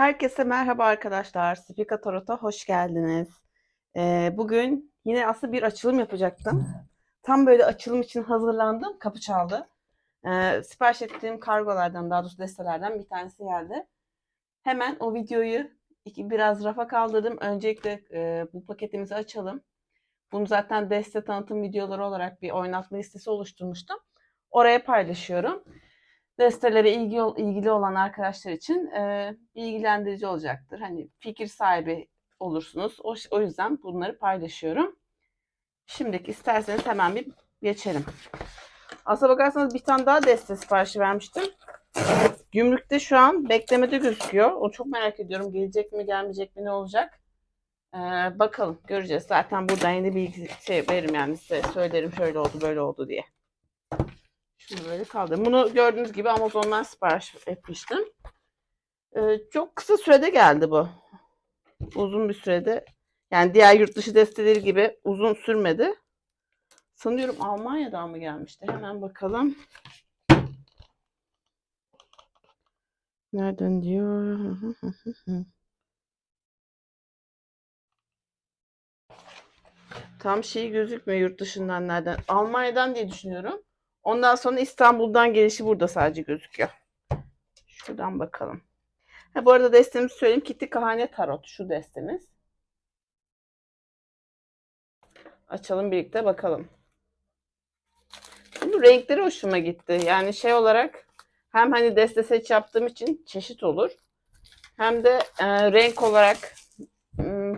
Herkese merhaba arkadaşlar. Spika Tarot'a hoş geldiniz. Ee, bugün yine aslında bir açılım yapacaktım. Tam böyle açılım için hazırlandım. Kapı çaldı. Ee, sipariş ettiğim kargolardan, daha doğrusu destelerden bir tanesi geldi. Hemen o videoyu iki, biraz rafa kaldırdım. Öncelikle e, bu paketimizi açalım. Bunu zaten deste tanıtım videoları olarak bir oynatma listesi oluşturmuştum. Oraya paylaşıyorum destelere ilgi, ilgili olan arkadaşlar için e, bilgilendirici olacaktır. Hani fikir sahibi olursunuz. O, o yüzden bunları paylaşıyorum. Şimdiki isterseniz hemen bir geçelim. Aslına bakarsanız bir tane daha deste siparişi vermiştim. Gümrükte şu an beklemede gözüküyor. O çok merak ediyorum. Gelecek mi gelmeyecek mi ne olacak? Ee, bakalım göreceğiz. Zaten buradan yeni bilgi şey veririm yani size söylerim şöyle oldu böyle oldu diye. Şunu böyle kaldırdım. Bunu gördüğünüz gibi Amazon'dan sipariş etmiştim. Ee, çok kısa sürede geldi bu. Uzun bir sürede. Yani diğer yurt dışı desteleri gibi uzun sürmedi. Sanıyorum Almanya'dan mı gelmişti? Hemen bakalım. Nereden diyor? Tam şey gözükmüyor yurt dışından nereden. Almanya'dan diye düşünüyorum. Ondan sonra İstanbul'dan gelişi burada sadece gözüküyor. Şuradan bakalım. Ha, bu arada destemizi söyleyeyim. Kitty Kahane Tarot şu destemiz. Açalım birlikte bakalım. Bu renkleri hoşuma gitti. Yani şey olarak hem hani deste seç yaptığım için çeşit olur. Hem de e, renk olarak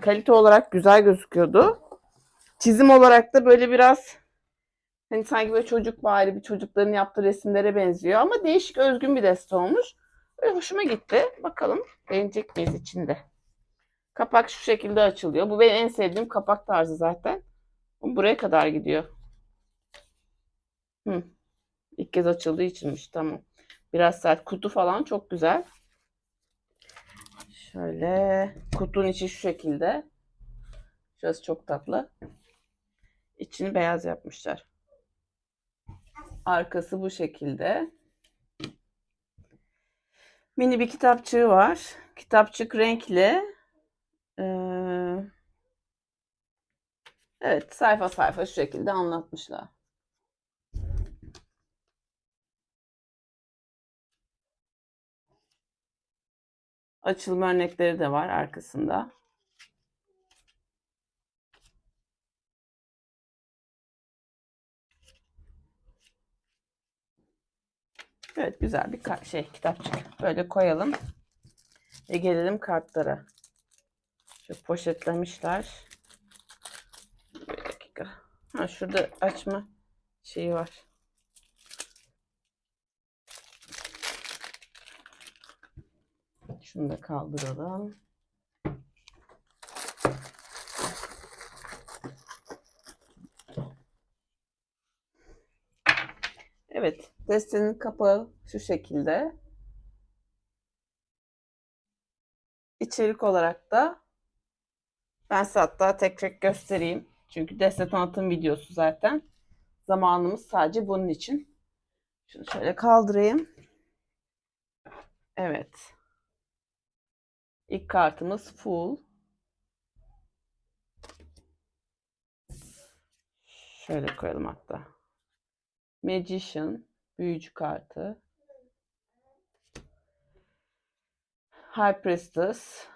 kalite olarak güzel gözüküyordu. Çizim olarak da böyle biraz Hani sanki böyle çocuk bari bir çocukların yaptığı resimlere benziyor ama değişik özgün bir deste olmuş. Böyle hoşuma gitti. Bakalım beğenecek miyiz içinde. Kapak şu şekilde açılıyor. Bu benim en sevdiğim kapak tarzı zaten. Buraya kadar gidiyor. Hı. İlk kez açıldığı içinmiş. Tamam. Biraz sert. Kutu falan çok güzel. Şöyle kutunun içi şu şekilde. Şurası çok tatlı. İçini beyaz yapmışlar. Arkası bu şekilde. Mini bir kitapçığı var. Kitapçık renkli. Ee, evet sayfa sayfa şu şekilde anlatmışlar. Açılma örnekleri de var arkasında. Evet güzel bir şey kitapçık. Böyle koyalım. Ve gelelim kartlara. Şu poşetlemişler. Bir dakika. Ha şurada açma şeyi var. Şunu da kaldıralım. Evet, destenin kapağı şu şekilde. İçerik olarak da ben size hatta tek tek göstereyim. Çünkü deste tanıtım videosu zaten. Zamanımız sadece bunun için. Şunu şöyle kaldırayım. Evet. İlk kartımız full. Şöyle koyalım hatta. Magician, büyücü kartı. High Priestess,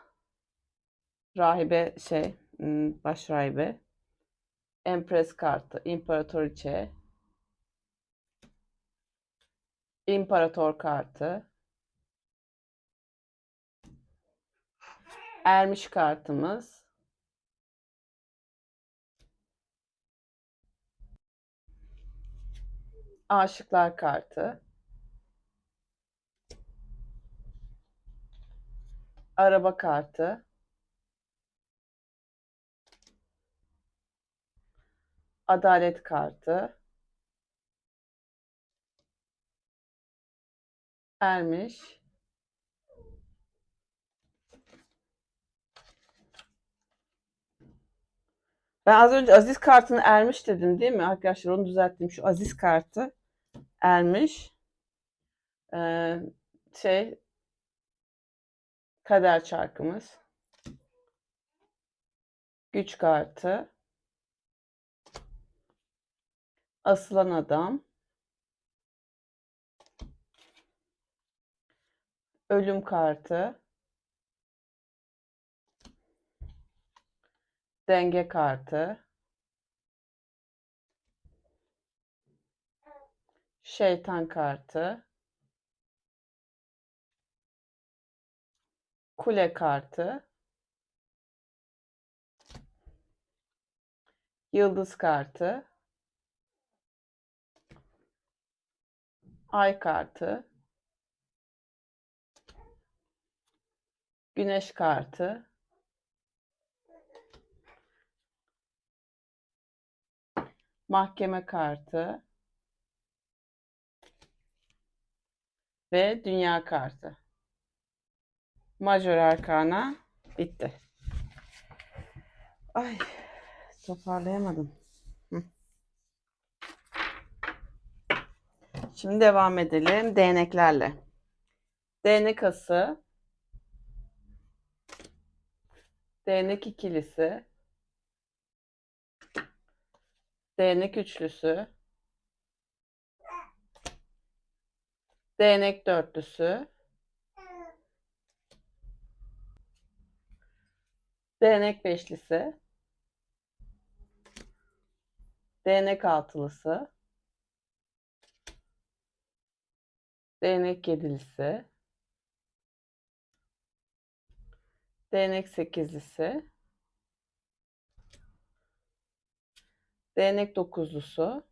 rahibe şey, hmm, baş rahibe. Empress kartı, imparatoriçe. İmparator kartı. Ermiş kartımız. Aşıklar kartı. Araba kartı. Adalet kartı. Ermiş. Ben az önce Aziz kartını ermiş dedim değil mi? Arkadaşlar onu düzelttim. Şu Aziz kartı ermiş. Ee, şey Kader çarkımız. Güç kartı. Asılan adam. Ölüm kartı. Denge kartı. Şeytan kartı. Kule kartı. Yıldız kartı. Ay kartı. Güneş kartı. Mahkeme kartı. Ve dünya kartı. Majör arkana bitti. Ay toparlayamadım. Şimdi devam edelim değneklerle. Değnek ası, değnek ikilisi, değnek üçlüsü, değnek dörtlüsü, değnek beşlisi, değnek altılısı, değnek yedilisi, değnek sekizlisi, değnek dokuzlusu,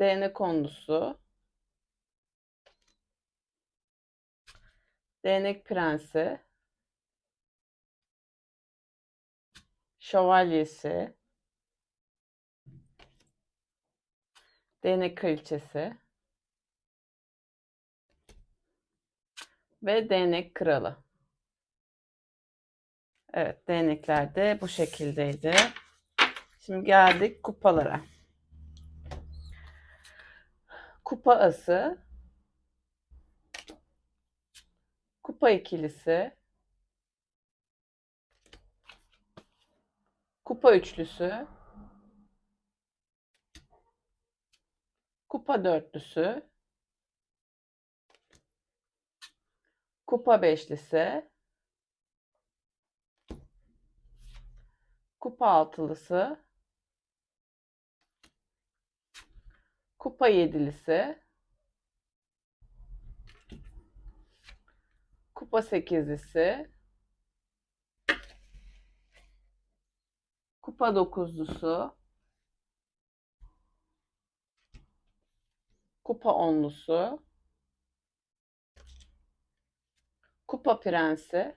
değnek onlusu, değnek prensi, şövalyesi, değnek kraliçesi. Ve değnek kralı. Evet, değnekler de bu şekildeydi. Şimdi geldik kupalara. Kupa ası, kupa ikilisi, kupa üçlüsü, kupa dörtlüsü, kupa beşlisi, kupa altılısı, kupa yedilisi, kupa sekizlisi, kupa dokuzlusu, kupa onlusu, kupa prensi,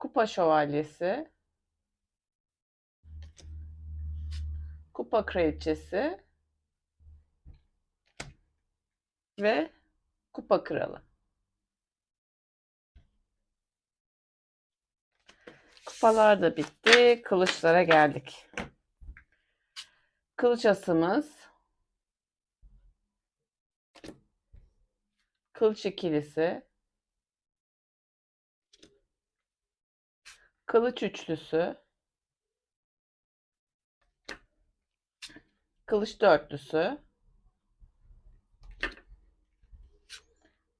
kupa şövalyesi, kupa kraliçesi ve kupa kralı. Kupalar da bitti. Kılıçlara geldik. Kılıç asımız. Kılıç ikilisi. Kılıç üçlüsü. Kılıç dörtlüsü.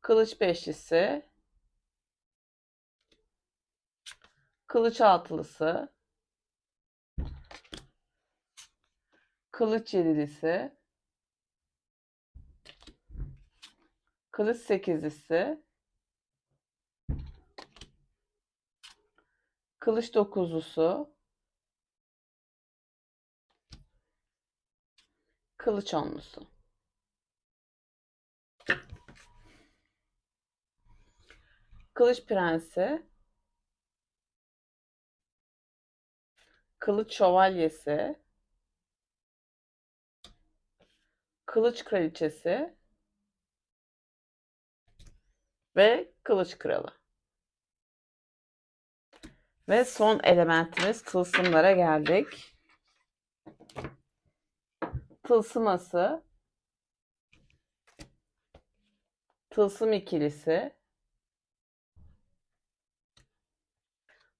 Kılıç beşlisi. Kılıç altılısı. Kılıç yedilisi. Kılıç sekizlisi. Kılıç dokuzlusu. Kılıç onlusu. Kılıç prensi. Kılıç şövalyesi. Kılıç kraliçesi. Ve kılıç kralı. Ve son elementimiz tılsımlara geldik. Tılsıması, Tılsım ikilisi,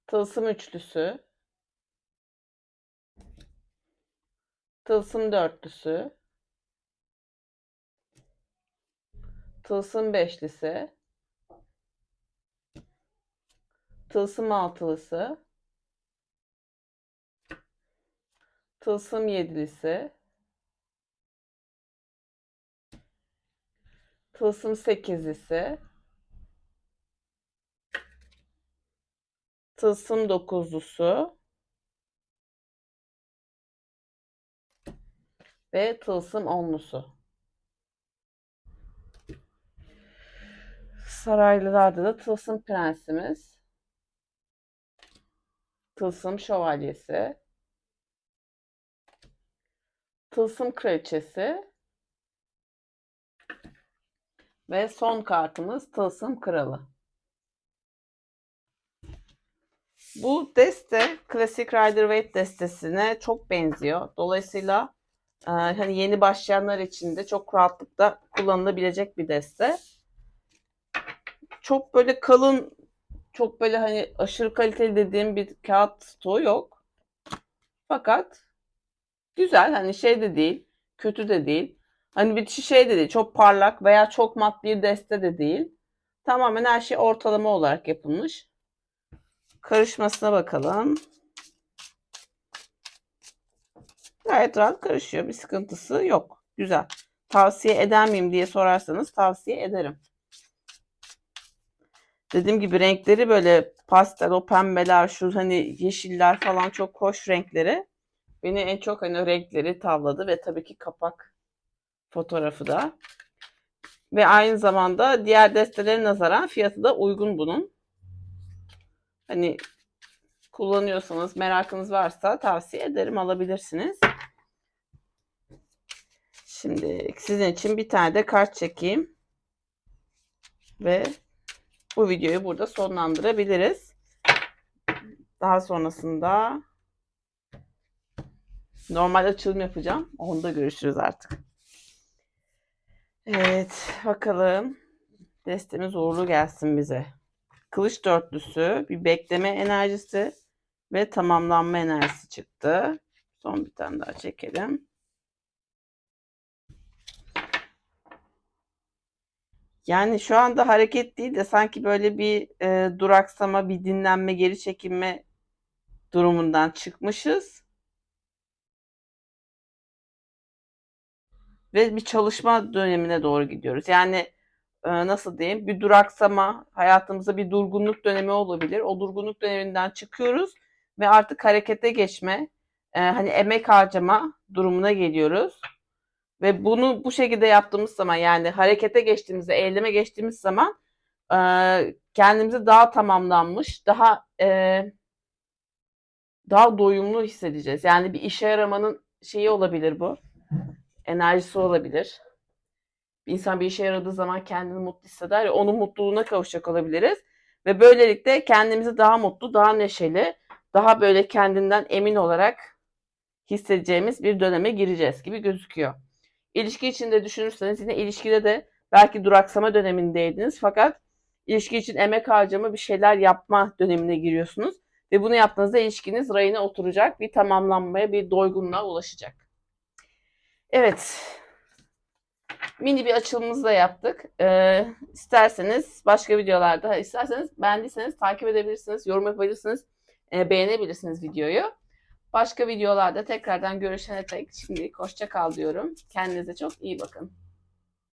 tılsım üçlüsü, tılsım dörtlüsü, tılsım beşlisi, tılsım altılısı, tılsım yedilisi, tılsım sekizlisi, tılsım dokuzlusu. Ve tılsım onlusu. Saraylılarda da tılsım prensimiz, tılsım şövalyesi, tılsım kraliçesi ve son kartımız tılsım kralı. Bu deste Classic Rider Waite destesine çok benziyor. Dolayısıyla e, hani yeni başlayanlar için de çok rahatlıkla kullanılabilecek bir deste. Çok böyle kalın, çok böyle hani aşırı kaliteli dediğim bir kağıt stoğu yok. Fakat güzel hani şey de değil, kötü de değil. Hani bir şey de değil, çok parlak veya çok mat bir deste de değil. Tamamen her şey ortalama olarak yapılmış. Karışmasına bakalım. Gayet rahat karışıyor. Bir sıkıntısı yok. Güzel. Tavsiye eder miyim diye sorarsanız tavsiye ederim. Dediğim gibi renkleri böyle pastel, o pembeler, şu hani yeşiller falan çok hoş renkleri. Beni en çok hani renkleri tavladı ve tabii ki kapak fotoğrafı da. Ve aynı zamanda diğer destelere nazaran fiyatı da uygun bunun. Hani kullanıyorsanız, merakınız varsa tavsiye ederim alabilirsiniz. Şimdi sizin için bir tane de kart çekeyim. Ve bu videoyu burada sonlandırabiliriz. Daha sonrasında normal açılım yapacağım. Onda görüşürüz artık. Evet, bakalım. Destemiz uğurlu gelsin bize. Kılıç dörtlüsü, bir bekleme enerjisi ve tamamlanma enerjisi çıktı. Son bir tane daha çekelim. Yani şu anda hareket değil de sanki böyle bir e, duraksama, bir dinlenme, geri çekilme durumundan çıkmışız. Ve bir çalışma dönemine doğru gidiyoruz. Yani e, nasıl diyeyim bir duraksama, hayatımızda bir durgunluk dönemi olabilir. O durgunluk döneminden çıkıyoruz ve artık harekete geçme, e, hani emek harcama durumuna geliyoruz. Ve bunu bu şekilde yaptığımız zaman yani harekete geçtiğimizde, eyleme geçtiğimiz zaman e, kendimizi daha tamamlanmış, daha e, daha doyumlu hissedeceğiz. Yani bir işe yaramanın şeyi olabilir bu. Enerjisi olabilir. Bir insan bir işe yaradığı zaman kendini mutlu hisseder ya onun mutluluğuna kavuşacak olabiliriz. Ve böylelikle kendimizi daha mutlu, daha neşeli, daha böyle kendinden emin olarak hissedeceğimiz bir döneme gireceğiz gibi gözüküyor. İlişki içinde düşünürseniz yine ilişkide de belki duraksama dönemindeydiniz fakat ilişki için emek harcama bir şeyler yapma dönemine giriyorsunuz. Ve bunu yaptığınızda ilişkiniz rayına oturacak, bir tamamlanmaya, bir doygunluğa ulaşacak. Evet, mini bir açılımımızı da yaptık. Ee, isterseniz başka videolarda, isterseniz beğendiyseniz takip edebilirsiniz, yorum yapabilirsiniz, e, beğenebilirsiniz videoyu. Başka videolarda tekrardan görüşene dek şimdilik hoşça kal diyorum. Kendinize çok iyi bakın.